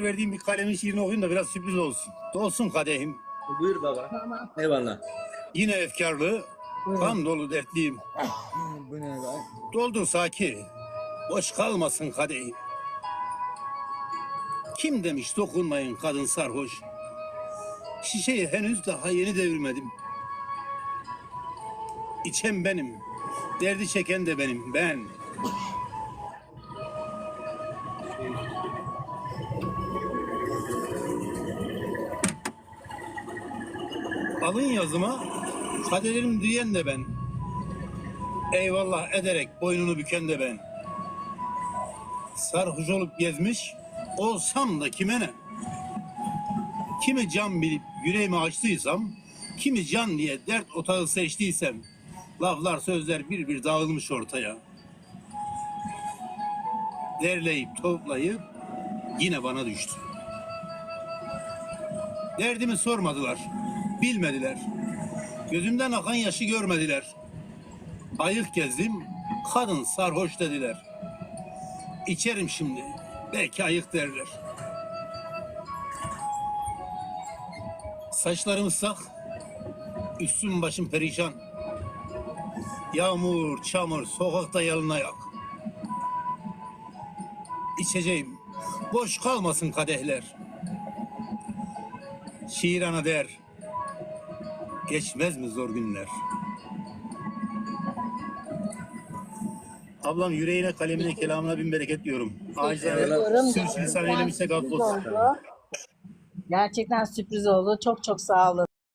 Geçenler verdiğim bir kalemin şiirini okuyayım da biraz sürpriz olsun. Dolsun kadehim. Buyur baba. Tamam. Eyvallah. Yine efkarlı, kan dolu dertliyim. Bu ne be? Doldur Saki. Boş kalmasın kadehim. Kim demiş dokunmayın kadın sarhoş. Şişeyi henüz daha yeni devirmedim. İçen benim. Derdi çeken de benim. Ben. Alın yazıma kadelerim diyen de ben. Eyvallah ederek boynunu büken de ben. Sarhoş olup gezmiş olsam da kime ne? Kimi can bilip yüreğimi açtıysam, kimi can diye dert otağı seçtiysem, laflar sözler bir bir dağılmış ortaya. Derleyip toplayıp yine bana düştü. Derdimi sormadılar, bilmediler. Gözümden akan yaşı görmediler. Ayık gezdim, kadın sarhoş dediler. İçerim şimdi, belki ayık derler. Saçlarım ıslak, üstüm başım perişan. Yağmur, çamur, sokakta yalın ayak. İçeceğim, boş kalmasın kadehler. Şiir ana der, geçmez mi zor günler? Ablam yüreğine, kalemine, kelamına bin bereket diyorum. Acizane sürçülisan eylemişsek affolsun. Gerçekten sürpriz oldu. Çok çok sağ olun.